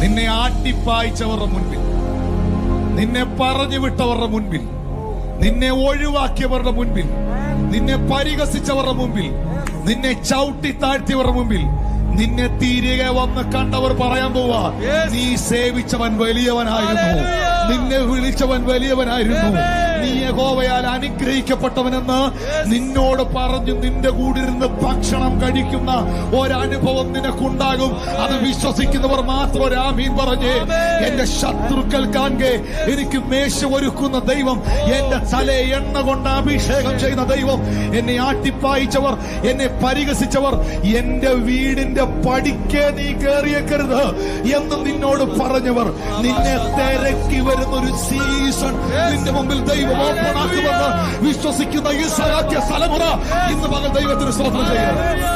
നിന്നെ ആട്ടിപ്പായിച്ചവരുടെ മുൻപിൽ. നിന്നെ പറഞ്ഞു വിട്ടവരുടെ മുൻപിൽ. നിന്നെ ഒഴിവാക്കിയവരുടെ മുൻപിൽ. നിന്നെ പരിഹസിച്ചവരുടെ മുൻപിൽ. നിന്നെ ചവിട്ടി താഴ്ത്തിയവരുടെ മുമ്പിൽ നിന്നെ തിരികെ വന്ന് കണ്ടവർ പറയാൻ പോവാ നീ സേവിച്ചവൻ വലിയവനായിരുന്നു. നിന്നെ വിളിച്ചവൻ വലിയവനായിരുന്നു. നീ യഹോവയാൽ അനുഗ്രഹിക്കപ്പെട്ടവനെന്ന് നിന്നോട് പറഞ്ഞു നിന്റെ കൂടെ ഇരുന്ന് ഭക്ഷണം കഴിക്കുന്ന ഒരനുഭവം നിനക്കുണ്ടാകും. അത് വിശ്വസിക്കുന്നവർ മാത്രം രാമീൻ പറഞ്ഞേ. എന്റെ ശത്രുക്കൾ കാണെ എനിക്ക് മേശ ഒരുക്കുന്ന ദൈവം എന്റെ തല എണ്ണ കൊണ്ട് അഭിഷേകം ചെയ്യുന്ന ദൈവം എന്നെ ആട്ടിപ്പായിച്ചവർ എന്നെ പരിഹസിച്ചവർ എന്റെ വീടിന്റെ പടിക്കെ നീ കയറിയേക്കരുത് എന്ന് നിന്നോട് പറഞ്ഞവർ. നിന്നെ തിരക്കി വരുന്ന ഒരു സീസൺ നിന്റെ മുമ്പിൽ ദൈവം ഓപ്പൺ ആക്കുമെന്ന് വിശ്വസിക്കുന്ന ഈ സഹാക്യ തലമുറ ഇന്ന് പകൽ ദൈവത്തിന് സ്തോത്രം ചെയ്യുക